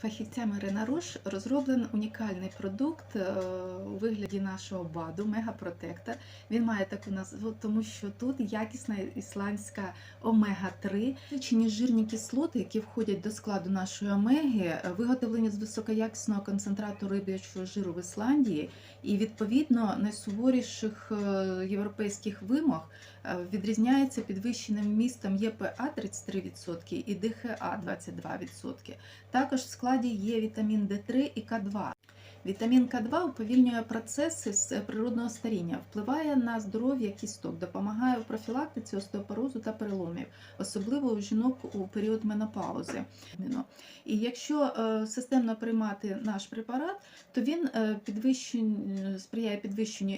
Фахівцями Ренаруш розроблений унікальний продукт е, у вигляді нашого БАДу Мегапротектор. Він має таку назву, тому що тут якісна ісландська омега-3. Чинні жирні кислоти, які входять до складу нашої омеги, е, виготовлені з високоякісного концентрату риб'ячого жиру в Ісландії, і відповідно найсуворіших е, європейських вимог відрізняється підвищеним вмістом ЄПА 33% і ДХА 22%. Також в складі є вітамін Д3 і К2. Вітамін К2 уповільнює процеси з природного старіння, впливає на здоров'я кісток, допомагає у профілактиці остеопорозу та переломів, особливо у жінок у період менопаузи. І якщо е, системно приймати наш препарат, то він е, сприяє підвищенню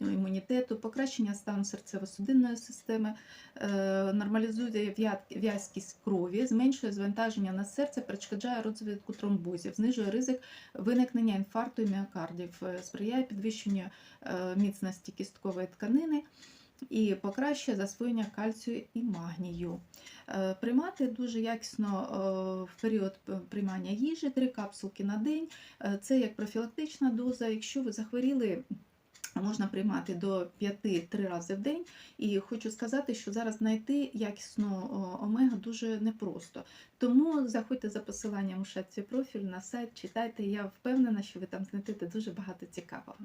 імунітету, покращення стану серцево-судинної системи, е, нормалізує в'я- в'язкість крові, зменшує звантаження на серце, перешкоджає розвитку тромбозів, знижує ризик виникнення інфаркту і міокардів, е, сприяє підвищенню е, міцності кісткової тканини. І покращує засвоєння кальцію і магнію. Е, Приймати дуже якісно в період приймання їжі 3 капсулки на день. Це як профілактична доза. Якщо ви захворіли, можна приймати до 5-3 рази в день. І хочу сказати, що зараз знайти якісну омега дуже непросто. Тому заходьте за посиланням у шапці профіль на сайт, читайте. Я впевнена, що ви там знайдете дуже багато цікавого.